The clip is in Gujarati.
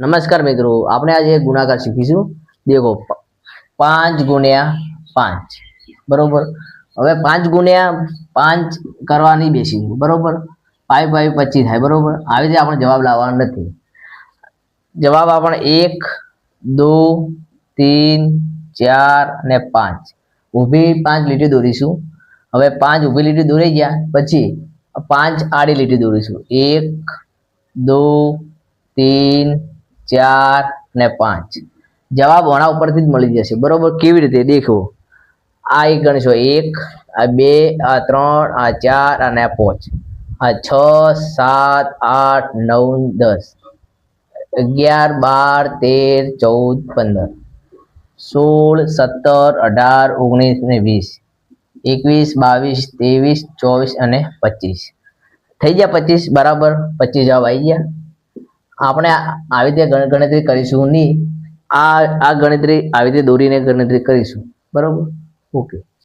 નમસ્કાર મિત્રો, આપણે આજે ગુણાકાર શીખીશું. દેખો પાંચ ગુણ્યા પાંચ. બરોબર? હવે પાંચ ગુણ્યા પાંચ કરવાની બેસીશું. બરોબર? ફાઈવ ફાઈવ પચીસ થાય. બરોબર? આવી રીતે આપણે જવાબ લાવવાનો નથી. જવાબ આપણે એક, દો, તીન, ચાર અને પાંચ. ઊભી પાંચ લીટી દોરીશું. હવે પાંચ ઊભી લીટી દોરી ગયા. પછી પાંચ આડી લીટી દોરીશું. એક, દો, તીન ચાર ને પાંચ. જવાબ આના ઉપરથી જ મળી જશે. બરોબર? કેવી રીતે? દેખો. આ એક ગણશો. એક, આ બે, આ ત્રણ, આ ચાર અને આ પાંચ. આ છ, સાત, આઠ, નવ, દસ. અગિયાર, બાર, તેર, ચૌદ, પંદર. સોળ, સત્તર, અઢાર, ઓગણીસ ને વીસ. એકવીસ, બાવીસ, ત્રેવીસ, ચોવીસ અને પચીસ. થઈ ગયા પચીસ? બરાબર? પચીસ જવાબ આવી ગયા. આપણે આવી રીતે ગણ- ગણતરી કરીશું નહીં. આ આ ગણતરી આવી રીતે દોરીને ગણતરી કરીશું. બરાબર? ઓકે.